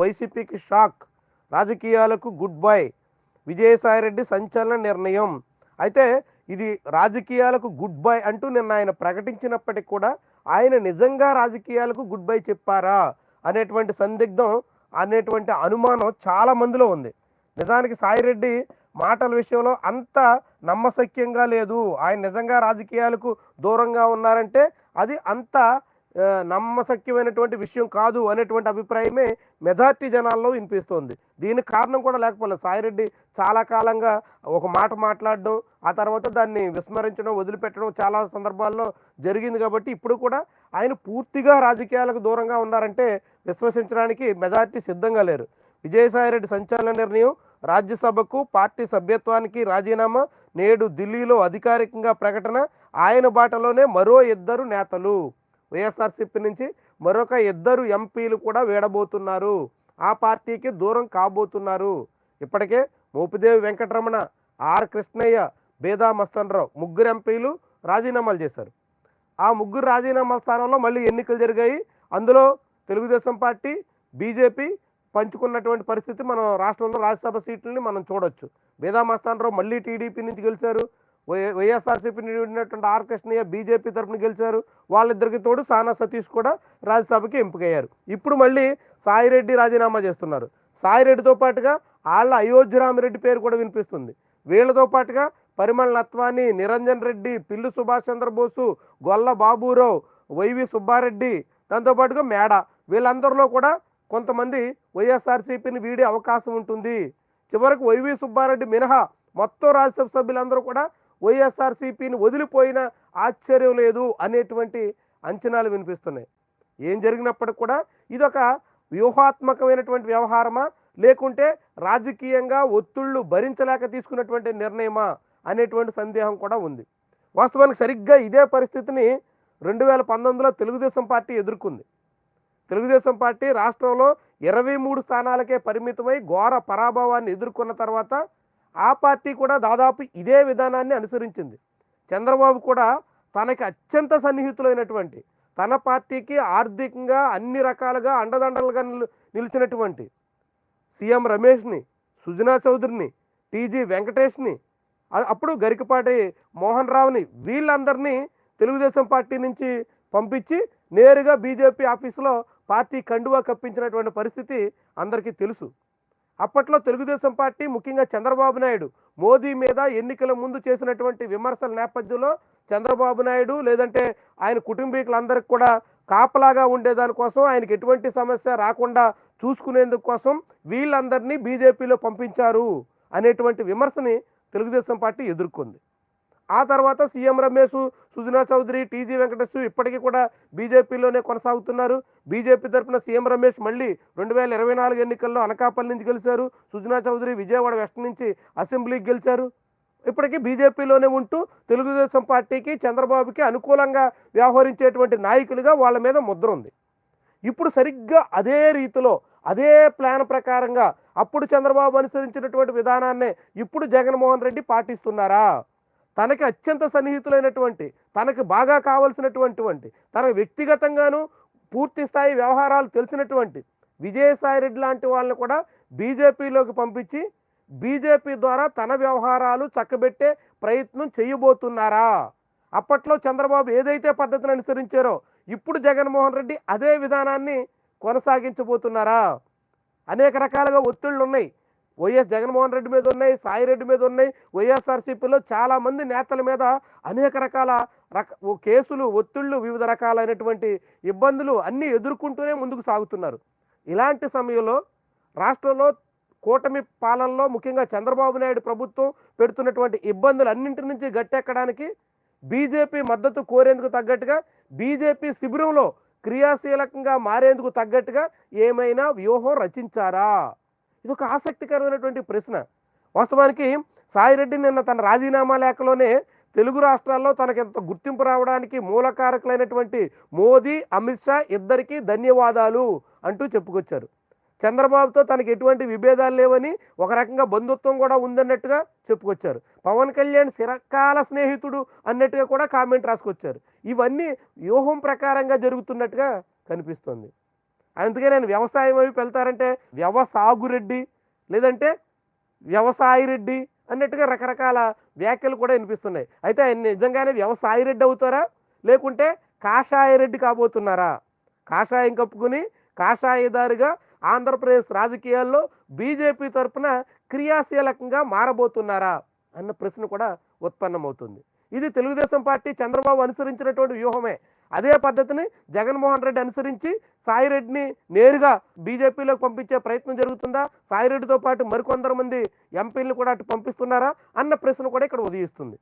వైసీపీకి షాక్. రాజకీయాలకు good bye. Vijayasai Reddy సంచలన నిర్ణయం. అయితే ఇది రాజకీయాలకు గుడ్ బై అంటూ నిన్న ఆయన ప్రకటించినప్పటికీ కూడా ఆయన నిజంగా రాజకీయాలకు గుడ్ బై చెప్పారా అనేటువంటి సందిగ్ధం అనేటువంటి అనుమానం చాలా మందిలో ఉంది. నిజానికి సాయిరెడ్డి మాటల విషయంలో అంత నమ్మశక్యంగా లేదు. ఆయన నిజంగా రాజకీయాలకు దూరంగా ఉన్నారంటే అది అంత నమ్మశక్యమైనటువంటి విషయం కాదు అనేటువంటి అభిప్రాయమే మెజార్టీ జనాల్లో వినిపిస్తోంది. దీనికి కారణం కూడా లేకపోలేదు. సాయిరెడ్డి చాలా కాలంగా ఒక మాట మాట్లాడడం ఆ తర్వాత దాన్ని విస్మరించడం వదిలిపెట్టడం చాలా సందర్భాల్లో జరిగింది కాబట్టి ఇప్పుడు కూడా ఆయన పూర్తిగా రాజకీయాలకు దూరంగా ఉన్నారంటే విశ్వసించడానికి మెజార్టీ సిద్ధంగా లేరు. విజయసాయిరెడ్డి సంచలన నిర్ణయం రాజ్యసభకు పార్టీ సభ్యత్వానికి రాజీనామా నేడు ఢిల్లీలో అధికారికంగా ప్రకటన ఆయన బాటలోనే మరో ఇద్దరు నేతలు. వైఎస్ఆర్సీపీ నుంచి మరొక ఇద్దరు ఎంపీలు కూడా వేడబోతున్నారు. ఆ పార్టీకి దూరం కాబోతున్నారు. ఇప్పటికే మోపిదేవి వెంకటరమణ ఆర్ కృష్ణయ్య బేదా మస్తన్రావు ముగ్గురు ఎంపీలు రాజీనామాలు చేశారు. ఆ ముగ్గురు రాజీనామా స్థానంలో మళ్ళీ ఎన్నికలు జరిగాయి. అందులో తెలుగుదేశం పార్టీ బీజేపీ పంచుకున్నటువంటి పరిస్థితి మనం రాష్ట్రంలో రాజ్యసభ సీట్లని మనం చూడొచ్చు. బేదా మస్తానరావు మళ్ళీ టీడీపీ నుంచి గెలిచారు. వైఎస్ఆర్సీపీ నుండి ఉన్నటువంటి ఆర్ కృష్ణయ్య బీజేపీ తరఫున గెలిచారు. వాళ్ళిద్దరికి తోడు సానా సతీష్ కూడా రాజ్యసభకి ఎంపికయ్యారు. ఇప్పుడు మళ్ళీ సాయిరెడ్డి రాజీనామా చేస్తున్నారు. సాయిరెడ్డితో పాటుగా వాళ్ళ అయోధ్యరామిరెడ్డి పేరు కూడా వినిపిస్తుంది. వీళ్ళతో పాటుగా పరిమళ నత్వాని నిరంజన్ రెడ్డి పిల్లు సుభాష్ చంద్రబోసు గొల్ల బాబురావు వైవి సుబ్బారెడ్డి దాంతోపాటుగా మేడ. వీళ్ళందరిలో కూడా కొంతమంది వైఎస్ఆర్సీపీని వీడే అవకాశం ఉంటుంది. చివరకు వైవి సుబ్బారెడ్డి మినహా మొత్తం రాజ్యసభ సభ్యులందరూ కూడా వైఎస్ఆర్సీపీని వదిలిపోయిన ఆశ్చర్యం లేదు అనేటువంటి అంచనాలు వినిపిస్తున్నాయి. ఏం జరిగినప్పటికి కూడా ఇదొక వ్యూహాత్మకమైనటువంటి వ్యవహారమా? లేకుంటే రాజకీయంగా ఒత్తిళ్ళు భరించలేక తీసుకున్నటువంటి నిర్ణయమా? అనేటువంటి సందేహం కూడా ఉంది. వాస్తవానికి సరిగ్గా ఇదే పరిస్థితిని రెండు వేల పంతొమ్మిదిలో తెలుగుదేశం పార్టీ ఎదుర్కొంది. తెలుగుదేశం పార్టీ రాష్ట్రంలో ఇరవై మూడు స్థానాలకే పరిమితమై ఘోర పరాభవాన్ని ఎదుర్కొన్న తర్వాత ఆ పార్టీ కూడా దాదాపు ఇదే విధానాన్ని అనుసరించింది. చంద్రబాబు కూడా తనకి అత్యంత సన్నిహితులైనటువంటి తన పార్టీకి ఆర్థికంగా అన్ని రకాలుగా అండదండలుగా నిలిచినటువంటి సీఎం రమేష్ని సుజనా చౌదరిని టీజీ వెంకటేష్ని అప్పుడు గరికపాటి మోహన్ రావుని వీళ్ళందరినీ తెలుగుదేశం పార్టీ నుంచి పంపించి నేరుగా బీజేపీ ఆఫీసులో పార్టీ కండువా కప్పించినటువంటి పరిస్థితి అందరికీ తెలుసు. అప్పట్లో తెలుగుదేశం పార్టీ ముఖ్యంగా చంద్రబాబు నాయుడు మోదీ మీద ఎన్నికల ముందు చేసినటువంటి విమర్శల నేపథ్యంలో చంద్రబాబు నాయుడు లేదంటే ఆయన కుటుంబీకులందరికీ కూడా కాపలాగా ఉండేదానికోసం ఆయనకి ఎటువంటి సమస్య రాకుండా చూసుకునేందుకు కోసం వీళ్ళందరినీ బీజేపీలో పంపించారు అనేటువంటి విమర్శని తెలుగుదేశం పార్టీ ఎదుర్కొంది. ఆ తర్వాత సీఎం రమేష్ సుజనా చౌదరి టీజీ వెంకటేష్ ఇప్పటికీ కూడా బీజేపీలోనే కొనసాగుతున్నారు. బీజేపీ తరఫున సీఎం రమేష్ మళ్ళీ రెండు వేల ఇరవై నాలుగు ఎన్నికల్లో అనకాపల్లి నుంచి గెలిచారు. సుజనా చౌదరి విజయవాడ వెస్ట్ నుంచి అసెంబ్లీకి గెలిచారు. ఇప్పటికీ బీజేపీలోనే ఉంటూ తెలుగుదేశం పార్టీకి చంద్రబాబుకి అనుకూలంగా వ్యవహరించేటువంటి నాయకులుగా వాళ్ళ మీద ముద్ర ఉంది. ఇప్పుడు సరిగ్గా అదే రీతిలో అదే ప్లాన్ ప్రకారంగా అప్పుడు చంద్రబాబు అనుసరించినటువంటి విధానాన్నే ఇప్పుడు జగన్మోహన్ రెడ్డి పాటిస్తున్నారా? తనకి అత్యంత సన్నిహితులైనటువంటి తనకు బాగా కావలసినటువంటి తనకు వ్యక్తిగతంగాను పూర్తి స్థాయి వ్యవహారాలు తెలిసినటువంటి విజయసాయి రెడ్డి లాంటి వాళ్ళని కూడా బీజేపీలోకి పంపించి బీజేపీ ద్వారా తన వ్యవహారాలు చక్కబెట్టే ప్రయత్నం చేయబోతున్నారా? అప్పట్లో చంద్రబాబు ఏదైతే పద్ధతిని అనుసరించారో ఇప్పుడు జగన్మోహన్ రెడ్డి అదే విధానాన్ని కొనసాగించబోతున్నారా? అనేక రకాలుగా ఒత్తిళ్ళు ఉన్నాయి వైఎస్ జగన్మోహన్ రెడ్డి మీద ఉన్నాయి సాయి రెడ్డి మీద ఉన్నాయి. వైఎస్ఆర్సీపీలో చాలామంది నేతల మీద అనేక రకాల రక కేసులు ఒత్తిళ్ళు వివిధ రకాలైనటువంటి ఇబ్బందులు అన్నీ ఎదుర్కొంటూనే ముందుకు సాగుతున్నారు. ఇలాంటి సమయంలో రాష్ట్రంలో కూటమి పాలనలో ముఖ్యంగా చంద్రబాబు నాయుడు ప్రభుత్వం పెడుతున్నటువంటి ఇబ్బందులు అన్నింటి నుంచి గట్టెక్కడానికి బీజేపీ మద్దతు కోరేందుకు తగ్గట్టుగా బీజేపీ శిబిరంలో క్రియాశీలకంగా మారేందుకు తగ్గట్టుగా ఏమైనా వ్యూహం రచించారా? ఇది ఒక ఆసక్తికరమైనటువంటి ప్రశ్న. వాస్తవానికి సాయిరెడ్డి నిన్న తన రాజీనామా లేఖలోనే తెలుగు రాష్ట్రాల్లో తనకి ఎంత గుర్తింపు రావడానికి మూలకారకులైనటువంటి మోదీ అమిత్ షా ఇద్దరికీ ధన్యవాదాలు అంటూ చెప్పుకొచ్చారు. చంద్రబాబుతో తనకి ఎటువంటి విభేదాలు లేవని ఒక రకంగా బంధుత్వం కూడా ఉందన్నట్టుగా చెప్పుకొచ్చారు. పవన్ కళ్యాణ్ చిరకాల స్నేహితుడు అన్నట్టుగా కూడా కామెంట్ రాసుకొచ్చారు. ఇవన్నీ వ్యూహం ప్రకారంగా జరుగుతున్నట్టుగా కనిపిస్తుంది. అందుకే నేను వ్యవసాయం వైపు వెళ్తారంటే వ్యవసాగురెడ్డి లేదంటే వ్యవసాయ రెడ్డి అన్నట్టుగా రకరకాల వ్యాఖ్యలు కూడా వినిపిస్తున్నాయి. అయితే ఆయన నిజంగానే వ్యవసాయ రెడ్డి అవుతారా? లేకుంటే కాషాయ రెడ్డి కాబోతున్నారా? కాషాయం కప్పుకుని కాషాయదారిగా ఆంధ్రప్రదేశ్ రాజకీయాల్లో బీజేపీ తరఫున క్రియాశీలకంగా మారబోతున్నారా? అన్న ప్రశ్న కూడా ఉత్పన్నమవుతుంది. ఇది తెలుగుదేశం పార్టీ చంద్రబాబు అనుసరించినటువంటి వ్యూహమే. అదే పద్ధతిని జగన్మోహన్ రెడ్డి అనుసరించి సాయిరెడ్డిని నేరుగా బీజేపీలోకి పంపించే ప్రయత్నం జరుగుతుందా? సాయిరెడ్డితో పాటు మరికొందరు మంది ఎంపీలను కూడా అటు పంపిస్తున్నారా? అన్న ప్రశ్న కూడా ఇక్కడ ఉదయిస్తుంది.